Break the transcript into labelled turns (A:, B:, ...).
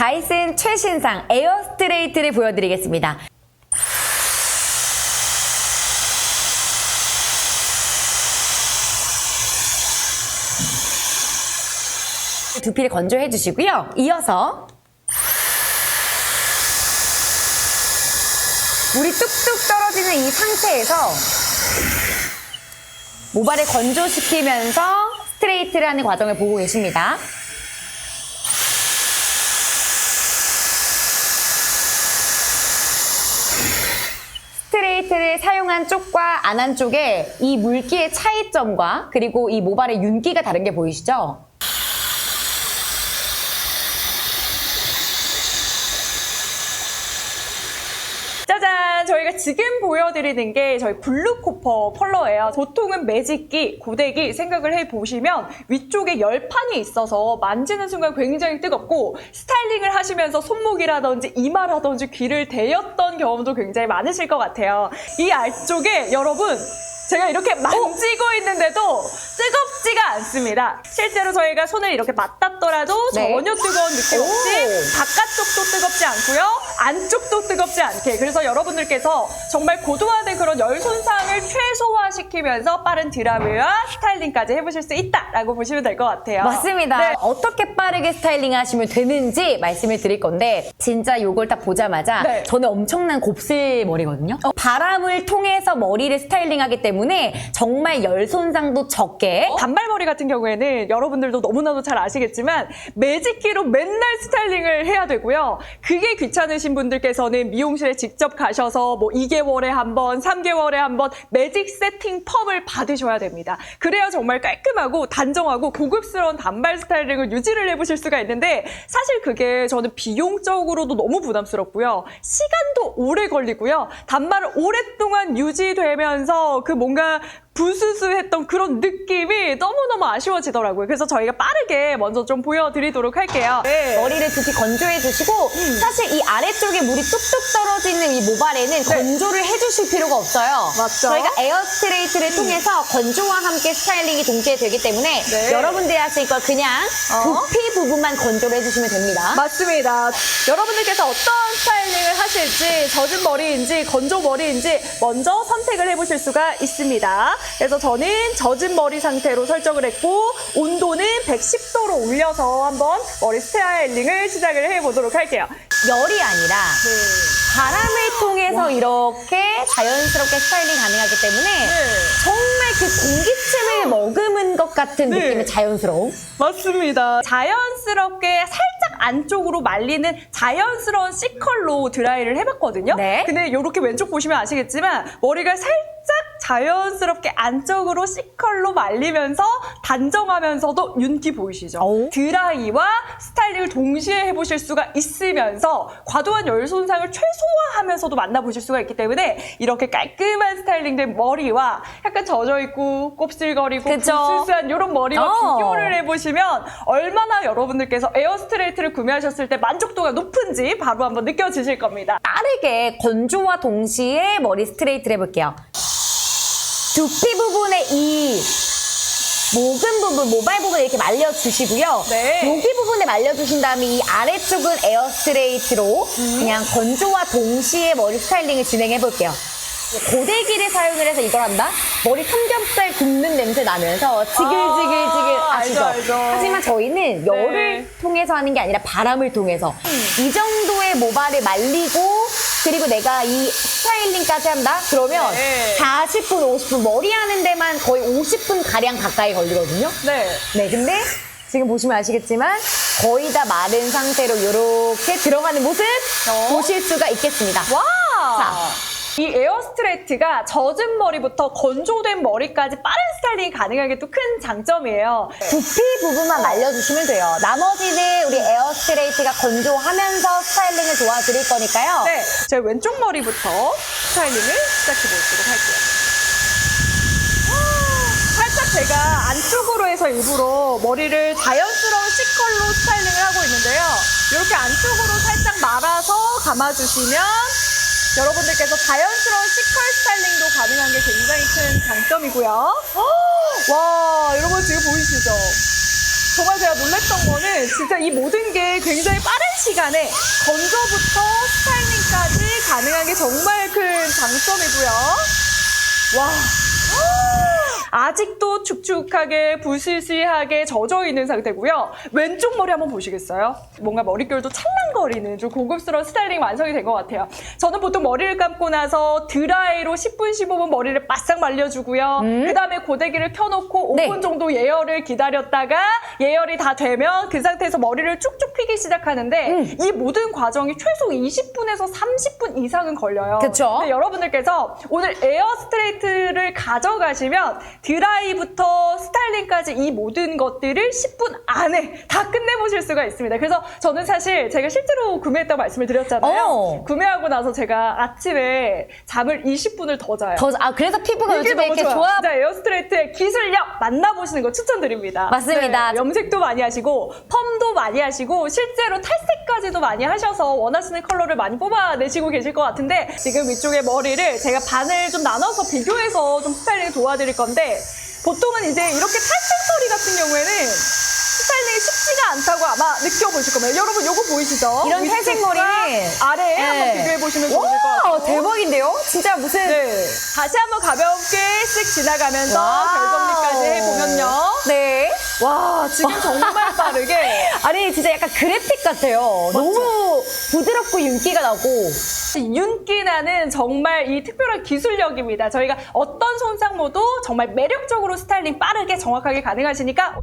A: 다이슨 최신상 에어 스트레이트를 보여드리겠습니다. 두피를 건조해 주시고요. 이어서 물이 뚝뚝 떨어지는 이 상태에서 모발을 건조시키면서 스트레이트를 하는 과정을 보고 계십니다. 스트레이트를 사용한 쪽과 안 한 쪽에 이 물기의 차이점과 그리고 이 모발의 윤기가 다른 게 보이시죠?
B: 짜잔! 저희가 지금 보여드리는 게 저희 블루코퍼 컬러예요. 보통은 매직기, 고데기 생각을 해보시면 위쪽에 열판이 있어서 만지는 순간 굉장히 뜨겁고 스타일링을 하시면서 손목이라든지 이마라든지 귀를 대였던 경험도 굉장히 많으실 것 같아요. 이 안쪽에 여러분 제가 이렇게 만지고 있는데도 뜨겁지가 않습니다. 실제로 저희가 손을 이렇게 맞닿더라도
A: 네.
B: 전혀 뜨거운 느낌 없이
A: 오.
B: 바깥쪽도 뜨겁지 않고요. 안쪽도 뜨겁지 않게. 그래서 여러분들께서 정말 고도화된 그런 열 손상을 최소화시키면서 빠른 드라이와 스타일링까지 해보실 수 있다라고 보시면 될 것 같아요.
A: 맞습니다.
B: 네.
A: 어떻게 빠르게 스타일링 하시면 되는지 말씀을 드릴 건데 진짜 요걸 딱 보자마자
B: 네.
A: 저는 엄청난 곱슬 머리거든요. 바람을 통해서 머리를 스타일링하기 때문에 정말 열 손상도 적게
B: 단발머리 같은 경우에는 여러분들도 너무나도 잘 아시겠지만 매직기로 맨날 스타일링을 해야 되고요. 그게 귀찮으 신 분들께서는 미용실에 직접 가셔서 뭐 2개월에 한 번, 3개월에 한 번 매직 세팅 펌을 받으셔야 됩니다. 그래야 정말 깔끔하고 단정하고 고급스러운 단발 스타일링을 유지를 해보실 수가 있는데 사실 그게 저는 비용적으로도 너무 부담스럽고요. 시간도 오래 걸리고요. 단발을 오랫동안 유지되면서 그 뭔가 부스스했던 그런 느낌이 너무너무 아쉬워지더라고요. 그래서 저희가 빠르게 먼저 좀 보여드리도록 할게요. 네.
A: 머리를 두피 건조해 주시고 사실 이 아래쪽에 물이 뚝뚝 떨어지는 이 모발에는 건조를 해주실 필요가 없어요.
B: 네. 맞죠?
A: 저희가 에어 스트레이트를 통해서 건조와 함께 스타일링이 동시에 되기 때문에
B: 네.
A: 여러분들이 하실 걸 그냥
B: 어?
A: 두피 부분만 건조를 해주시면 됩니다.
B: 맞습니다. 여러분들께서 어떤 스타일링을 하실지 젖은 머리인지 건조 머리인지 먼저 선택을 해보실 수가 있습니다. 그래서 저는 젖은 머리 상태로 설정을 했고 온도는 110도로 올려서 한번 머리 스타일링을 시작을 해보도록 할게요.
A: 열이 아니라
B: 네.
A: 바람을 통해서 이렇게 자연스럽게 스타일링 가능하기 때문에 정말 그 공기층을 머금은 것 같은
B: 네.
A: 느낌의 자연스러움.
B: 맞습니다. 자연스럽게 살짝 안쪽으로 말리는 자연스러운 C컬로 드라이를 해봤거든요.
A: 네.
B: 근데 이렇게 왼쪽 보시면 아시겠지만 머리가 살짝 자연스럽게 안쪽으로 C컬로 말리면서 단정하면서도 윤기 보이시죠?
A: 어우.
B: 드라이와 스타일링을 동시에 해보실 수가 있으면서 과도한 열 손상을 최소화하면서도 만나보실 수가 있기 때문에 이렇게 깔끔한 스타일링된 머리와 약간 젖어있고 곱슬거리고? 부스스한 이런 머리와
A: 어.
B: 비교를 해보시면 얼마나 여러분들께서 에어 스트레이트를 구매하셨을 때 만족도가 높은지 바로 한번 느껴지실 겁니다.
A: 빠르게 건조와 동시에 머리 스트레이트를 해볼게요. 두피 부분에 이 모근 부분, 모발 부분 이렇게 말려주시고요.
B: 네.
A: 여기 부분에 말려주신 다음에 이 아래쪽은 에어 스트레이트로 그냥 건조와 동시에 머리 스타일링을 진행해 볼게요. 고데기를 사용을 해서 이걸 한다? 머리 삼겹살 굽는 냄새 나면서 지글지글지글
B: 아, 알죠.
A: 하지만 저희는 열을
B: 네.
A: 통해서 하는 게 아니라 바람을 통해서 이 정도의 모발을 말리고 그리고 내가 이 스타일링까지 한다? 그러면
B: 네.
A: 40분, 50분 머리 하는 데만 거의 50분 가량 가까이 걸리거든요.
B: 네.
A: 네, 근데 지금 보시면 아시겠지만 거의 다 마른 상태로 이렇게 들어가는 모습
B: 어.
A: 보실 수가 있겠습니다.
B: 와!
A: 자.
B: 이 에어 스트레이트가 젖은 머리부터 건조된 머리까지 빠른 스타일링이 가능한 게또 큰 장점이에요.
A: 두피 부분만 말려주시면 돼요. 나머지는 우리 에어 스트레이트가 건조하면서 스타일링을 도와드릴 거니까요.
B: 네, 제 왼쪽 머리부터 스타일링을 시작해 보도록 할게요. 살짝 제가 안쪽으로 해서 일부러 머리를 자연스러운 C컬로 스타일링을 하고 있는데요. 이렇게 안쪽으로 살짝 말아서 감아주시면 여러분들께서 자연스러운 C컬 스타일링도 가능한 게 굉장히 큰 장점이고요. 와, 여러분 지금 보이시죠? 정말 제가 놀랬던 거는 진짜 이 모든 게 굉장히 빠른 시간에 건조부터 스타일링까지 가능한 게 정말 큰 장점이고요. 와. 아직도 축축하게 부스스하게 젖어 있는 상태고요. 왼쪽 머리 한번 보시겠어요? 뭔가 머릿결도 찰랑거리는 좀 고급스러운 스타일링 완성이 된 것 같아요. 저는 보통 머리를 감고 나서 드라이로 10분, 15분 머리를 바싹 말려주고요. 그 다음에 고데기를 켜놓고
A: 네.
B: 5분 정도 예열을 기다렸다가 예열이 다 되면 그 상태에서 머리를 쭉쭉 피기 시작하는데
A: 음.
B: 이 모든 과정이 최소 20분에서 30분 이상은 걸려요. 근데 여러분들께서 오늘 에어 스트레이트를 가져가시면 드라이부터 스타일링까지 이 모든 것들을 10분 안에 다 끝내보실 수가 있습니다. 그래서 저는 사실 제가 실제로 구매했다고 말씀을 드렸잖아요.
A: 어.
B: 구매하고 나서 제가 아침에 잠을 20분을 더 자요.
A: 더, 아, 그래서 피부가
B: 이게
A: 요즘에
B: 너무
A: 이렇게
B: 좋아요.
A: 좋아.
B: 진짜 에어스트레이트의 기술력 만나보시는 거 추천드립니다.
A: 맞습니다.
B: 네, 염색도 많이 하시고 펌도 많이 하시고 실제로 탈색까지도 많이 하셔서 원하시는 컬러를 많이 뽑아내시고 계실 것 같은데 지금 위쪽에 머리를 제가 반을 좀 나눠서 비교해서 좀 스타일링 도와드릴 건데 보통은 이제 이렇게 탈색 머리 같은 경우에는 스타일링이 쉽지가 않다고 아마 느껴보실 겁니다. 여러분 요거 보이시죠?
A: 이런
B: 위쪽과
A: 탈색 머리는
B: 아래에 한번
A: 네.
B: 비교해 보시면 좋을 것 같아요.
A: 와, 대박인데요? 진짜 무슨.
B: 네. 다시 한번 가볍게 쓱 지나가면서
A: 와우.
B: 결정리까지 해보면요.
A: 네.
B: 와, 지금 정말 빠르게.
A: 아니, 진짜 약간 그래픽 같아요. 너무 부드럽고 윤기가 나고.
B: 윤기 나는 정말 이 특별한 기술력입니다. 저희가 어떤 손상모도 정말 매력적으로 스타일링 빠르게 정확하게 가능하시니까